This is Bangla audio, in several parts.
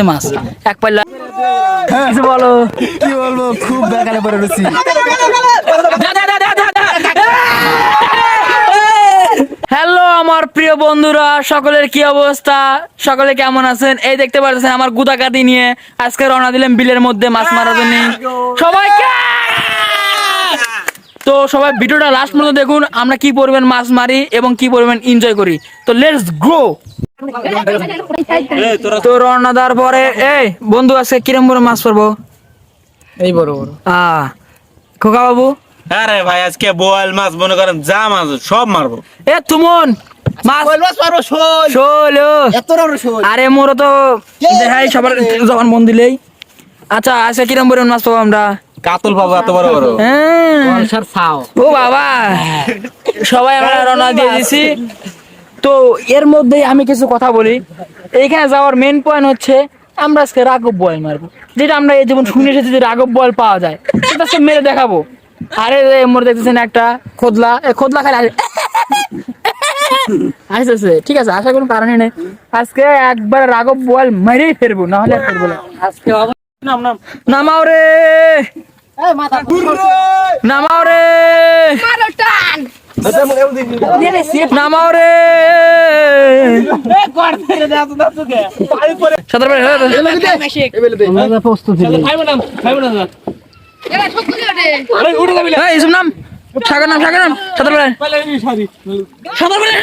ভর্তি মাছ। এক পাল্লা। কিছু বলো। কি বলব? খুব বেকারে পড়ে রয়েছি। হ্যালো আমার প্রিয় বন্ধুরা সকলের কি অবস্থা? সকলে কেমন আছেন? এই দেখতে পাচ্ছেন আমার গুদাকাতি নিয়ে আজকে রওনা দিলাম বিলের মধ্যে মাছ মারার জন্য। সবাইকে! তো সবাই ভিডিওটা লাস্ট পর্যন্ত দেখুন আমরা কি পরিমাণ মাছ মারি এবং কি পরিমাণ এনজয় করি। তো লেটস গ্রো তো রওনা দেওয়ার পরে এই বন্ধু আজকে কিরম করে মাছ পারব এই বড় বড়। আহ খোকা বাবু? আরে ভাই আজকে বোয়াল মাছ মনে করেন যা মাছ সব মারবো। এ তুমন মাছ। মাছ পারব শোল। শোল ও। এত বড় শোল। আরে মোরও তো দেখাই সবার যখন মন দিলেই। আচ্ছা আজকে কিরম পরিমাণ মাছ পাবো আমরা? কাতল পাবো এত বড় বড়। হ্যাঁ। ও বাবা। সবাই আমরা রওনা দিয়ে দিছি। তো এর মধ্যেই আমি কিছু কথা বলি। এইখানে যাওয়ার মেন পয়েন্ট হচ্ছে আমরা আজকে রাঘব বয়েল মারবো। যেটা আমরা এই যেমন শুনে এসেছি যে রাঘব বয়েল পাওয়া যায়। সেটা সব মেরে দেখাবো। আরে মধ্যে দেখতেছেন একটা খোদলা। খোদলা খালি আসে। আসতেছে। ঠিক আছে আশা কোনো কারণে নেই। আজকে একবার রাঘব বয়েল মেরেই ফেরবো না হলে ফেরবো না। আজকে নামাও রে! নামাও রে! নামাও রে সাঁতার পারে প্রস্তুত এই ইসুম নাম সাগর নাম সাগর নাম সাঁতার সাঁতার পারে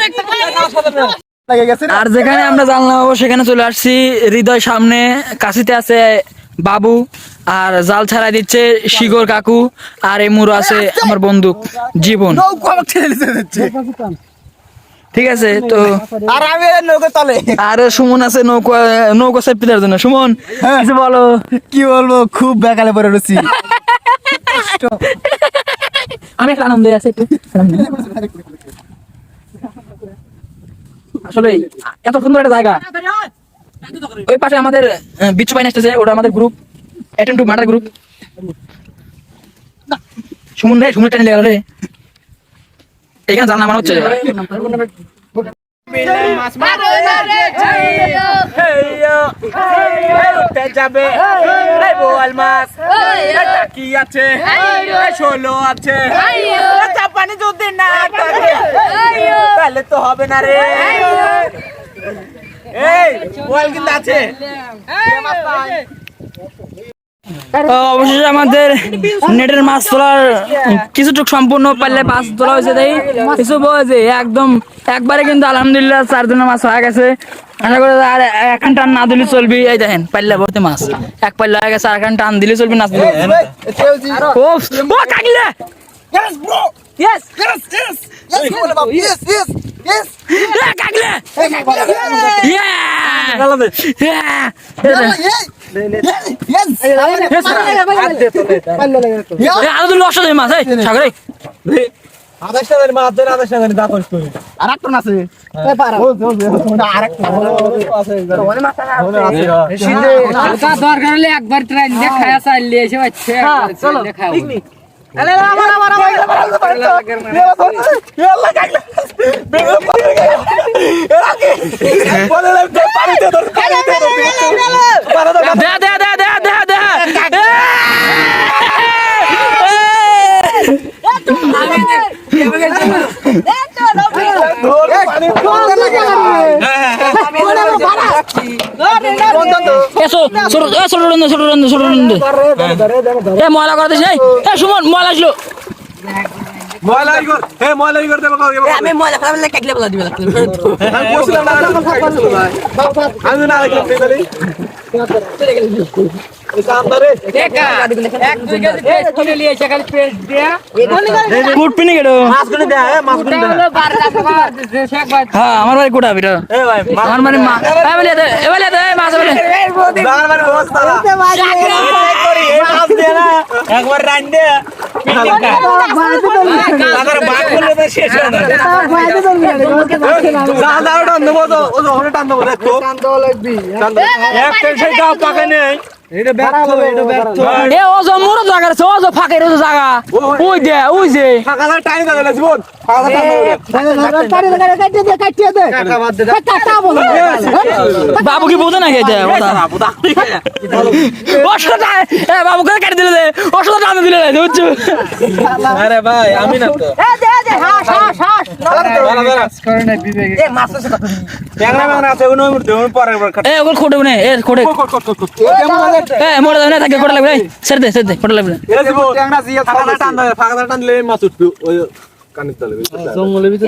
লাগে গেছে আর যেখানে আমরা জানলাম পাবো সেখানে চলে আসছি হৃদয় সামনে কাশিতে আছে বাবু আর জাল ছাড়া দিচ্ছে শিগর কাকু আর এই মুরো আছে আমার বন্দুক জীবন। ঠিক আছে তো আর আমি নৌকো তলে। আর সুমন আছে নৌকা নৌকা সেফটি দেওয়ার জন্য। সুমন হ্যাঁ। কিছু বলো। কি বলব খুব বেকারে পড়ে রয়েছি। আমি একটা আনন্দে আছি একটু। আসলে এত সুন্দর একটা জায়গা। ওই পাশে আমাদের বিচ্ছু পাইন আসতেছে ওটা আমাদের group attend to murder group Suman রে সুমন টেনে লেগে রে। এখানে জানা আমার হচ্ছে যাবে বোয়াল মাছ কি আছে ষোলো আছে চাপানি যদি না তাহলে তো হবে না রে। এই কিন্তু আছে। অবশেষে আমাদের নেটের মাছ তোলার কিছুটুক সম্পূর্ণ পারলে মাছ তোলা হয়েছে তাই কিছু বলছে একদম একবারে কিন্তু আলহামদুলিল্লাহ চারজনের মাছ হয়ে গেছে। আশা করি আর এখন টান না দিলে চলবি। এই দেখেন পাল্লা ভর্তি মাছ। এক পাল্লা হয়ে গেছে আর এখন টান দিলে চলবি না ও ও কাকিলে! কাকিলে! একবার ট্রাই দেখায় চাইলে এসে বাচ্চা চলো পিকনিক দে দে দে দে দে দে এসো ছোট এ ছোট রন্দ ছোট রন্দ ছোট রন্দ এ ময়লা করে দিস এই এ সুমন ময়লা আসলো হে ময়লা আমি মজা করে কাটলে বলা দিবে আমি হ্যাঁ আমার বাড়ি কুটা বিটা আমার মানে মানে একবার রান দে। টান দেবো টান দেবো এক পাকে নেই। এটা ব্যর্থ এটা ব্যর্থ এ ও যে মোর জায়গা আছে ও যে ফাঁকের ও জায়গা ওই দে ওই যে টাইম দাও জীবন বাবু কি বোঝে না খেতে অষ্টটা এ বাবু করে কেটে দিলে দে অষ্টটা টানে দিলে দে বুঝছ আরে ভাই আমি না তো জঙ্গলের ভিতরে